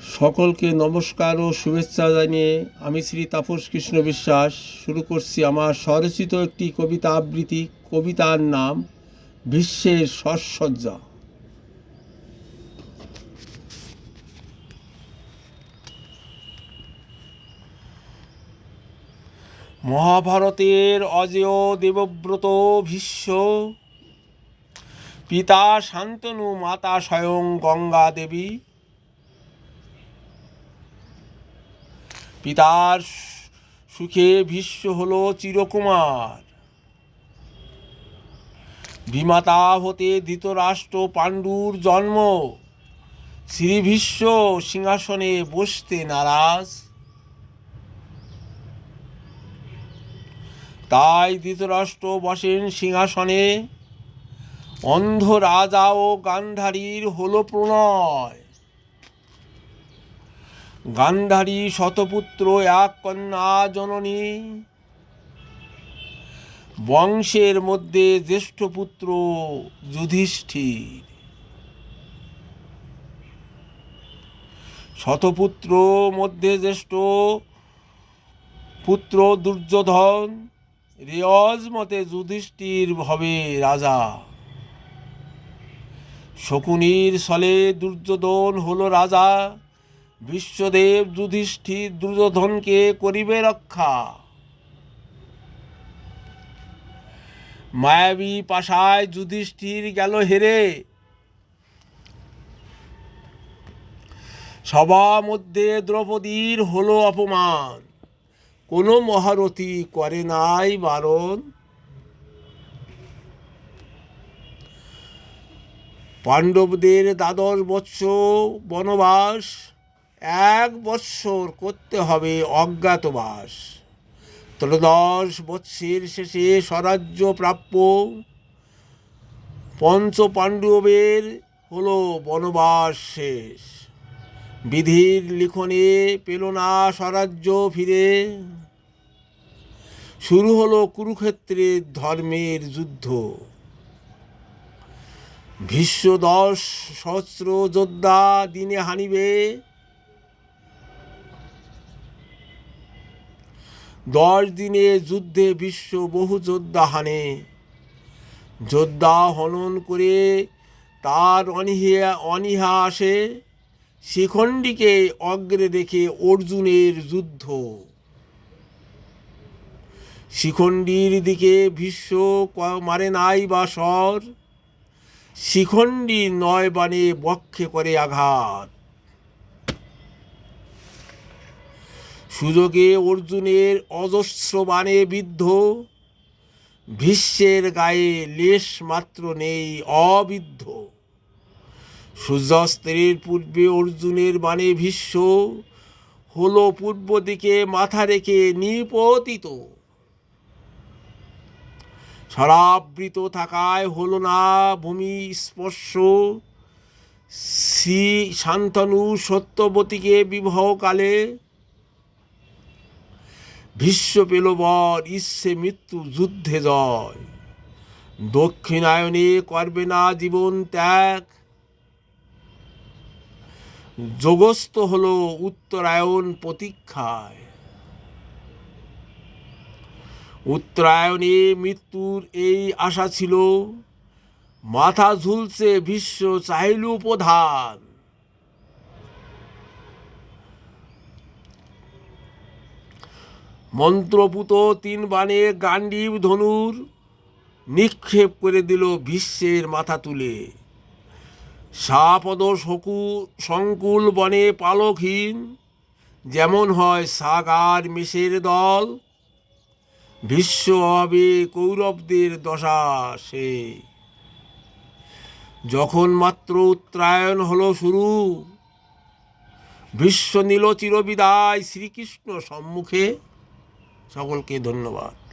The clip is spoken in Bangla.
সকলকে নমস্কার ও শুভেচ্ছা জানিয়ে আমি শ্রী তাপস কৃষ্ণ বিশ্বাস। শুরু করছি আমার স্বরচিত একটি কবিতা আবৃত্তি। কবিতার নাম, বিশ্বের সস্সজ্জা মহাভারতের অজেয় দেবব্রত ভীষ্ম, পিতা শান্তনু, মাতা স্বয়ং গঙ্গা দেবী পিতার সুখে ভীষ্ম হল চিরকুমার। বিমাতা হতে ধৃতরাষ্ট্র পাণ্ডুর জন্ম। শ্রী ভীষ্ম সিংহাসনে বসতে নারাজ। তাই ধৃতরাষ্ট্র বসেন সিংহাসনে। অন্ধ রাজা ও গান্ধারীর হল প্রণয়। গান্ধারী শতপুত্র এক কন্যা জননী। বংশের মধ্যে জ্যেষ্ঠ পুত্র যুধিষ্ঠির। শতপুত্র মধ্যে জ্যেষ্ঠ পুত্র দুর্যোধন। রেয়জ মতে যুধিষ্ঠির হবে রাজা। শকুনির ছলে দুর্যোধন হলো রাজা। বিশ্বদেব যুধিষ্ঠির দুর্যোধনকে করিবে রক্ষা। মায়াবী পাশায় যুধিষ্ঠির গেল হেরে। সভা মধ্যে দ্রৌপদীর হলো অপমান। কোনো মহারথী করে নাই বারণ। পাণ্ডবদের দ্বাদশ বৎস বনবাস। এক বৎসর করতে হবে অজ্ঞাতবাস ত্রয়োদশ বৎসের শেষে স্বরাজ্য প্রাপ্য। পঞ্চ পাণ্ডবের হলো বনবাস শেষ। বিধির লিখনে পেল না স্বরাজ্য ফিরে। শুরু হলো কুরুক্ষেত্রের ধর্মের যুদ্ধ। ভীষ্ম দশ সহস্র যোদ্ধা দিনে হানিবে। দশ দিনে যুদ্ধে বিশ্ব বহু যোদ্ধা হানে। যোদ্ধা হনন করে তার অনীহা অনীহা আসে, শিখণ্ডীকে অগ্রে রেখে অর্জুনের যুদ্ধ। শিখণ্ডীর দিকে ভীষ্ম মারে নাই বা স্বর শিখণ্ডী নয় বাণে বক্ষে করে আঘাত। সুযোগে অর্জুনের অজস্র বাণে বিদ্ধ। ভীষ্মের গায়ে লেশ মাত্র নেই, অবিদ্ধ। সূর্যাস্তের পূর্বে অর্জুনের বাণে ভীষ্ম, হলো পূর্ব দিকে মাথা রেখে নিপতিত। সরাবৃত থাকায় হলো না ভূমি স্পর্শ। শ্রী শান্তনু সত্যবতীকে বিবাহকালে ভীষ্ম পেল বর ইচ্ছে মৃত্যু যুদ্ধে জয়। দক্ষিণায়নে করবে না জীবন ত্যাগ। যোগস্থ হল উত্তরায়ণ প্রতীক্ষায়। উত্তরায়ণে মৃত্যুর এই আশা ছিল, মাথা ঝুলছে বিশ্ব চাইল প্রধান। মন্ত্রপুত তিন বাণে গান্ডীব ধনুর নিক্ষেপ করে দিল বিশ্বের মাথা তুলে। সাপদ শকু সংকুল বনে পালকহীন, যেমন হয় সাগার মেষের দল। বিশ্ব হবে কৌরবদের দশা সে। যখন মাত্র উত্তরায়ণ হলো শুরু বিশ্ব নীল চিরবিদায় শ্রীকৃষ্ণ সম্মুখে। সকলকে ধন্যবাদ।